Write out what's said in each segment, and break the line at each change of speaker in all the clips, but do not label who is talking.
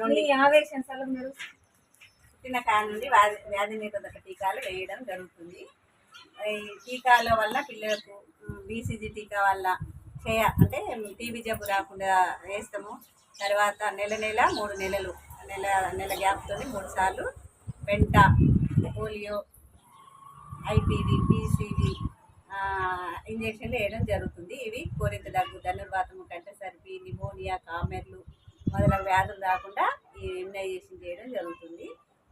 నుండి
ఆవేశం అసలు మీరు
పుట్టిన కాడ నుండి వ్యాధి వ్యాధి నిరోధక టీకాలు వేయడం జరుగుతుంది. ఈ టీకాల వల్ల పిల్లలకు బీసీజీ టీకా వల్ల చేయ అంటే టీబీ జబ్బు రాకుండా వేస్తాము. తర్వాత నెల నెల మూడు నెలలు నెల నెల గ్యాప్తో మూడు సార్లు పెంట పోలియో ఐపీవి పీసీవి ఇంజక్షన్లు వేయడం జరుగుతుంది. ఇవి కోరిత దగ్గు ధనుర్వాతము కంటే నిమోనియా కామెర్లు మొదలగు వ్యాధులు రాకుండా ఈ ఇమ్యునైజేషన్ చేయడం జరుగుతుంది.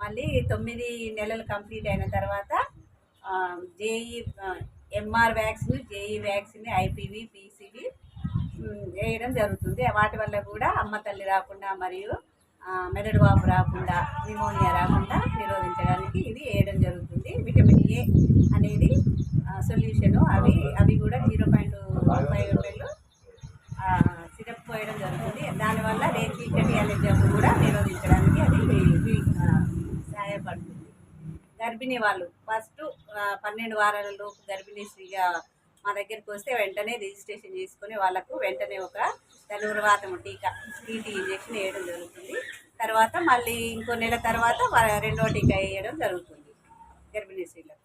మళ్ళీ తొమ్మిది నెలలు కంప్లీట్ అయిన తర్వాత JE MR vaccine JE vaccine IPV PCV వేయడం జరుగుతుంది. వాటి వల్ల కూడా అమ్మ తల్లి రాకుండా మరియు మెదడు వాపు రాకుండా నిమోనియా రాకుండా నిరోధించడానికి ఇది వేయడం జరుగుతుంది. విటమిన్ ఏ అనేది సొల్యూషను అవి అవి కూడా జీరో పాయింట్ ఫైవ్ ఎంఎల్ పోయడం జరుగుతుంది. దానివల్ల రేచీకటి అనే జబ్బు కూడా నిరోధించడానికి అది సహాయపడుతుంది. గర్భిణీ వాళ్ళు ఫస్ట్ పన్నెండు వారాల లోపు గర్భిణీ స్త్రీగా మా దగ్గరికి వస్తే వెంటనే రిజిస్ట్రేషన్ చేసుకుని వాళ్ళకు వెంటనే ఒక ధనుర్వాతము టీకా టీటీ ఇంజెక్షన్ వేయడం జరుగుతుంది. తర్వాత మళ్ళీ ఇంకో నెల తర్వాత రెండో టీకా వేయడం జరుగుతుంది గర్భిణీ స్త్రీలకు.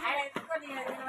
还来这里